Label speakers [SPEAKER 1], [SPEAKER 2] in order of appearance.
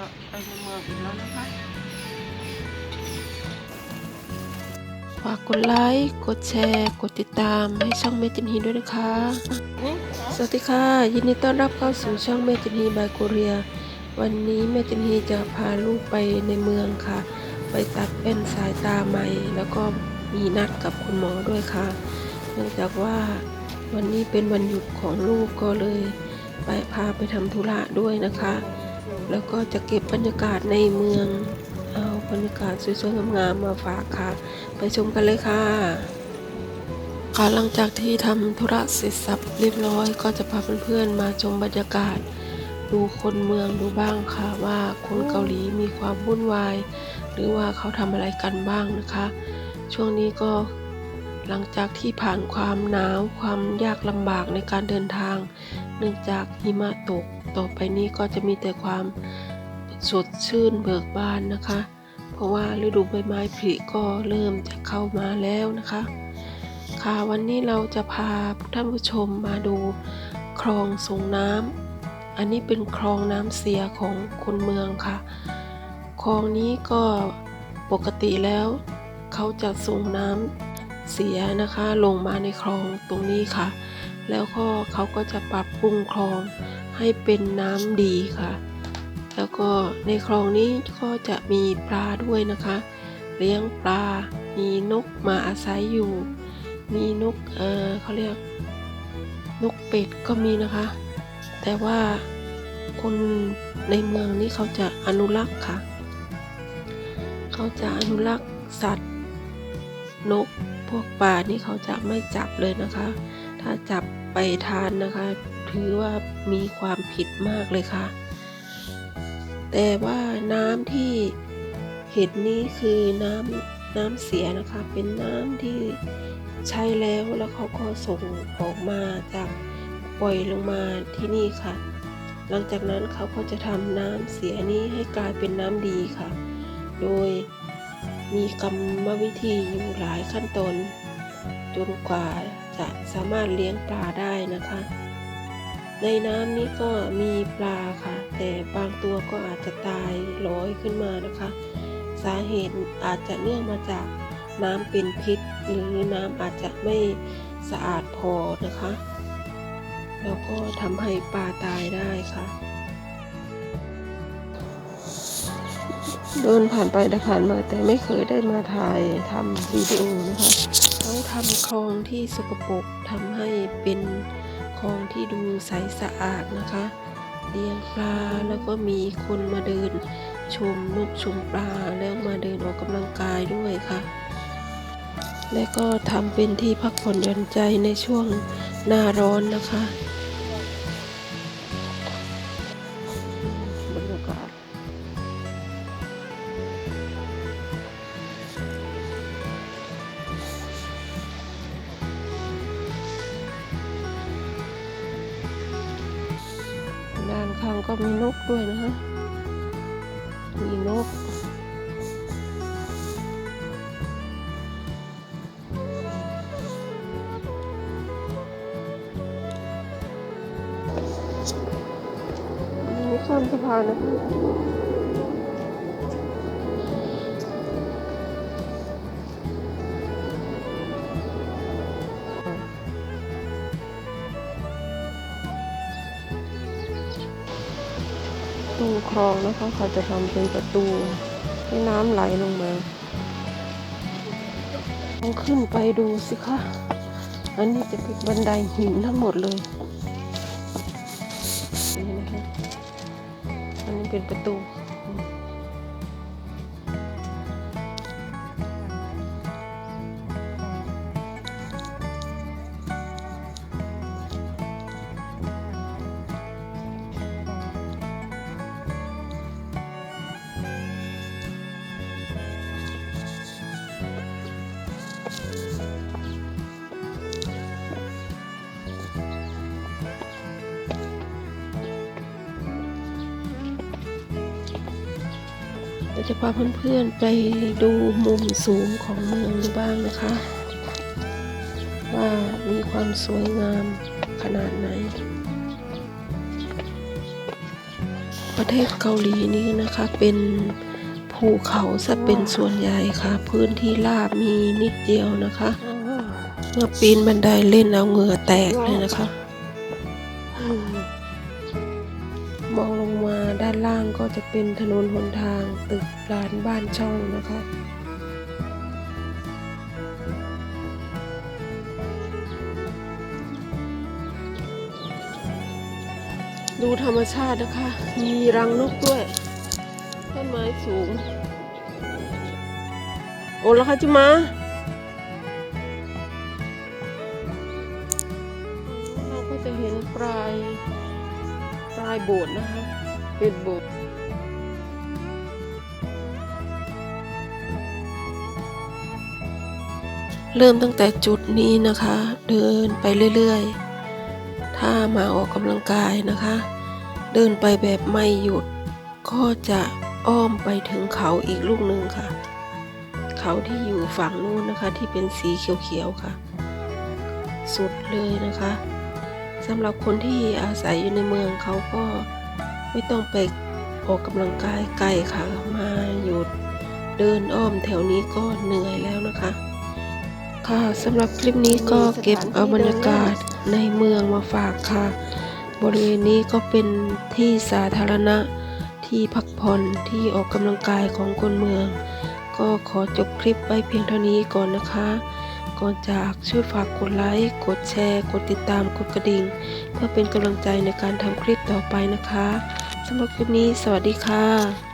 [SPEAKER 1] จะไปในเมืองอีกแล้วนะคะ
[SPEAKER 2] ฝากกดไลค์ กดแชร์ กดติดตามให้ช่องเมจินฮีด้วยนะคะ สวัสดีค่ะ ยินดีต้อนรับเข้าสู่ช่องเมจินฮีบายโกเรีย วันนี้เมจินฮีจะพาลูกไปในเมืองค่ะ ไปตัดเป็นสายตาใหม่ แล้วก็มีนัดกับคุณหมอด้วยค่ะ เนื่องจากว่าวันนี้เป็นวันหยุดของลูกก็เลย ไปพาไปทำธุระด้วยนะคะ แล้วก็จะเก็บบรรยากาศในเมือง เอาบรรยากาศสวยๆงามๆมาฝากค่ะ ไปชมกันเลยค่ะ ค่ะหลังจากที่ทำธุระเสร็จสับเรียบร้อย ก็จะพาเพื่อนๆมาชมบรรยากาศ ดูคนเมืองดูบ้างค่ะว่าคนเกาหลีมีความวุ่นวาย หรือว่าเขาทำอะไรกันบ้างนะคะ ช่วงนี้ก็หลังจากที่ผ่านความหนาวความยากลำบากในการเดินทาง เนื่องจากหิมะตก ต่อไปนี้ก็จะมีแต่ความสดชื่นเบิกบานนะคะ เพราะว่าฤดูใบไม้ผลิก็เริ่มจะเข้ามาแล้วนะคะ ค่ะวันนี้เราจะพาท่านผู้ชมมาดูคลองส่งน้ำอันนี้เป็นคลองน้ำเสียของคนเมืองค่ะ คลองนี้ก็ปกติแล้ว เขาจะส่งน้ำเสียนะคะ ลงมาในคลองตรงนี้ค่ะ แล้วก็เขาก็จะปรับปรุงคลองให้เป็นน้ำดีค่ะ แล้วก็ในคลองนี้ก็จะมีปลาด้วยนะคะ เลี้ยงปลา มีนกมาอาศัยอยู่ มีนกเออเขาเรียกนกเป็ดก็มีนะคะ แต่ว่าคนในเมืองนี้เขาจะอนุรักษ์ค่ะ เขาจะอนุรักษ์สัตว์ นกพวกปลานี่เขาจะไม่จับเลยนะคะ ถ้าจับ ไปทานนะคะ ถือว่ามีความผิดมากเลยค่ะ แต่ว่าน้ำที่เห็นนี้คือน้ำน้ำเสียนะคะ เป็นน้ำที่ใช้แล้วแล้วเขาก็ส่งออกมาจากปล่อยลงมาที่นี่ค่ะ หลังจากนั้นเขาก็จะทำน้ำเสียนี้ให้กลายเป็นน้ำดีค่ะ โดยมีกรรมวิธีอยู่หลายขั้นตอนจนกว่าะสามารถเลี้ยงปลาได้นะคะ ในน้ำนี้ก็มีปลาค่ะ แต่บางตัวก็อาจจะตายลอยขึ้นมานะคะ สาเหตุอาจจะเนื่องมาจากน้ำเป็นพิษ หรือน้ำอาจจะไม่สะอาดพอนะคะ แล้วก็ทำให้ปลาตายได้ค่ะ เดินผ่านไปผ่านมาแต่ไม่เคยได้มาถ่ายทำวิดีโอนะคะ ทำคลองที่สกปรกทำให้เป็นคลองที่ดูใสสะอาดนะคะเลี้ยงปลาแล้วก็มีคนมาเดินชมนกชมปลาแล้วมาเดินออกกำลังกายด้วยค่ะ และก็ทำเป็นที่พักผ่อนหย่อนใจในช่วงหน้าร้อนนะคะ ข้างก็มีนกด้วยนะฮะ มีนกมีข้ามสะพานนะคะ ตรงคลองนะคะเขาจะทำเป็นประตูให้น้ำไหลลงมาลองขึ้นไปดูสิคะ อันนี้จะเป็นบันไดหินทั้งหมดเลยนี่นะคะอันนี้เป็นประตู เราจะพาเพื่อนๆไปดูมุมสูงของเมืองดูบ้างนะคะ ว่ามีความสวยงามขนาดไหน ประเทศเกาหลีนี้นะคะเป็นภูเขาซะเป็นส่วนใหญ่ค่ะ พื้นที่ราบมีนิดเดียวนะคะ เมื่อปีนบันไดเล่นเอาเหงื่อแตกเลยนะคะ ด้านล่างก็จะเป็นถนนหนทางตึกร้านบ้านช่องนะคะ ดูธรรมชาตินะคะ มีรังนกด้วย ต้นไม้สูง โอ้แล้วค่ะจิมาเราก็จะเห็นปลายปลายโบสถ์นะคะ เป็นโบสถ์เริ่มตั้งแต่จุดนี้นะคะ เดินไปเรื่อยๆ ถ้ามาออกกำลังกายนะคะ เดินไปแบบไม่หยุด ก็จะอ้อมไปถึงเขาอีกลูกหนึ่งค่ะ เขาที่อยู่ฝั่งนู้นนะคะที่เป็นสีเขียวๆค่ะ สุดเลยนะคะสำหรับคนที่อาศัยอยู่ในเมืองเขาก็ ไม่ต้องไปออกกำลังกายไกลค่ะ มาหยุดเดินอ้อมแถวนี้ก็เหนื่อยแล้วนะคะ ค่ะสำหรับคลิปนี้ก็เก็บเอาบรรยากาศในเมืองมาฝากค่ะ บริเวณนี้ก็เป็นที่สาธารณะที่พักผ่อนที่ออกกำลังกายของคนเมือง ก็ขอจบคลิปไว้เพียงเท่านี้ก่อนนะคะ ก่อนจากช่วยฝากกดไลค์ กดแชร์ กดติดตาม กดกระดิ่ง เพื่อเป็นกำลังใจในการทำคลิปต่อไปนะคะสำหรับคลิปนี้ สวัสดีค่ะ